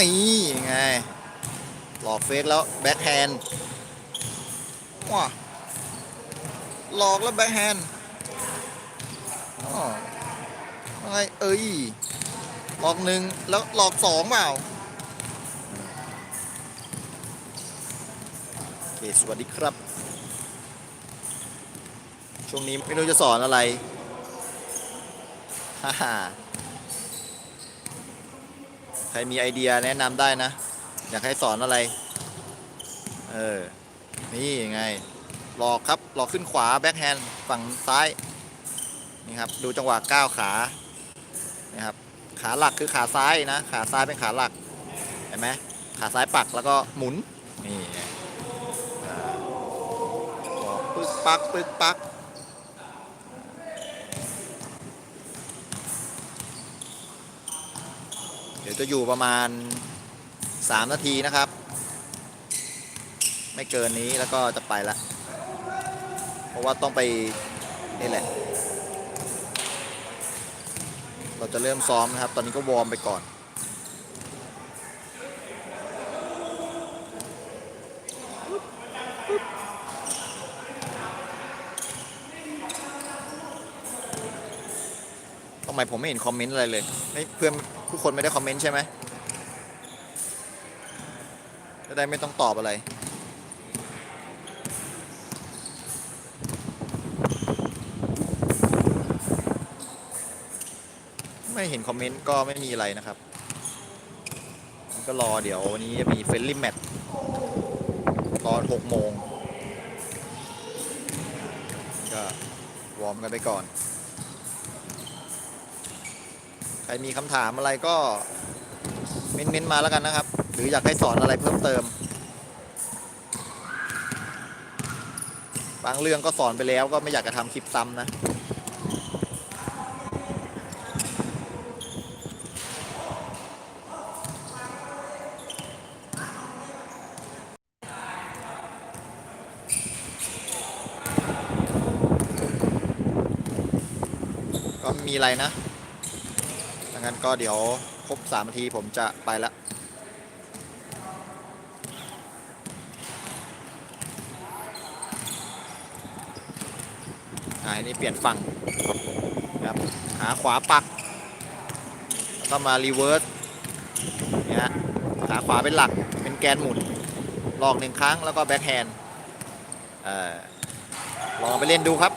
นี่ไง หลอกเฟกแล้วแบ็คแฮนด์ว้าหลอกแล้วแบ็คแฮนด์อ๋ออะไรเอ้ย หลอกหนึ่งแล้วหลอกสองเปล่าโอเคสวัสดีครับ ช่วงนี้ไม่รู้จะสอนอะไร ฮ่าฮ่า ครมีไอเดียแนะนำได้นะ อยากให้สอนอะไร เออ นี่ไง หลอกครับ หลอกขึ้นขวาแบ็คแฮนด์ฝั่งซ้าย นี่ครับ ดูจังหวะก้าวขา นะครับ ขาหลักคือขาซ้ายนะ ขาซ้ายเป็นขาหลัก เห็นไหม ขาซ้ายปักแล้วก็หมุน นี่ปึ๊กปักปึ๊กปัก เดี๋ยวจะอยู่ประมาณ 3 นาทีนะครับ ไม่เกินนี้แล้วก็จะไปละเพราะว่าต้องไปนี่แหละ เราจะเริ่มซ้อมนะครับ ตอนนี้ก็วอร์มไปก่อนทำไมผมไม่เห็นคอมเมนต์อะไรเลยไม่เพื่อน ทุกคนไม่ได้คอมเมนต์ใช่ไหมจะได้ไม่ต้องตอบอะไร ไม่เห็นคอมเมนต์ก็ไม่มีอะไรนะครับ ก็รอเดี๋ยววันนี้จะมีเฟรนลี่แมตตอน6โมงก็วอร์มกันไปก่อน ใค รมีคำถามอะไรก็เม้นๆมาแล้วกันนะครับ หรืออยากให้สอนอะไรเพิ่มเติม บางเรื่องก็สอนไปแล้วก็ไม่อยากจะทำคลิปซ้ำนะก็มีอะไรนะ งั้นก็เดี๋ยวครบ3นาทีผมจะไปละอันนี้เปลี่ยนฝั่งครับหาขวาปักแล้วก็มารีเวิร์สเนี่ยฮะขาขวาเป็นหลักเป็นแกนหมุนลอกหนึ่งครั้งแล้วก็แบ็คแฮนด์เอ่อลองไปเล่นดูครับ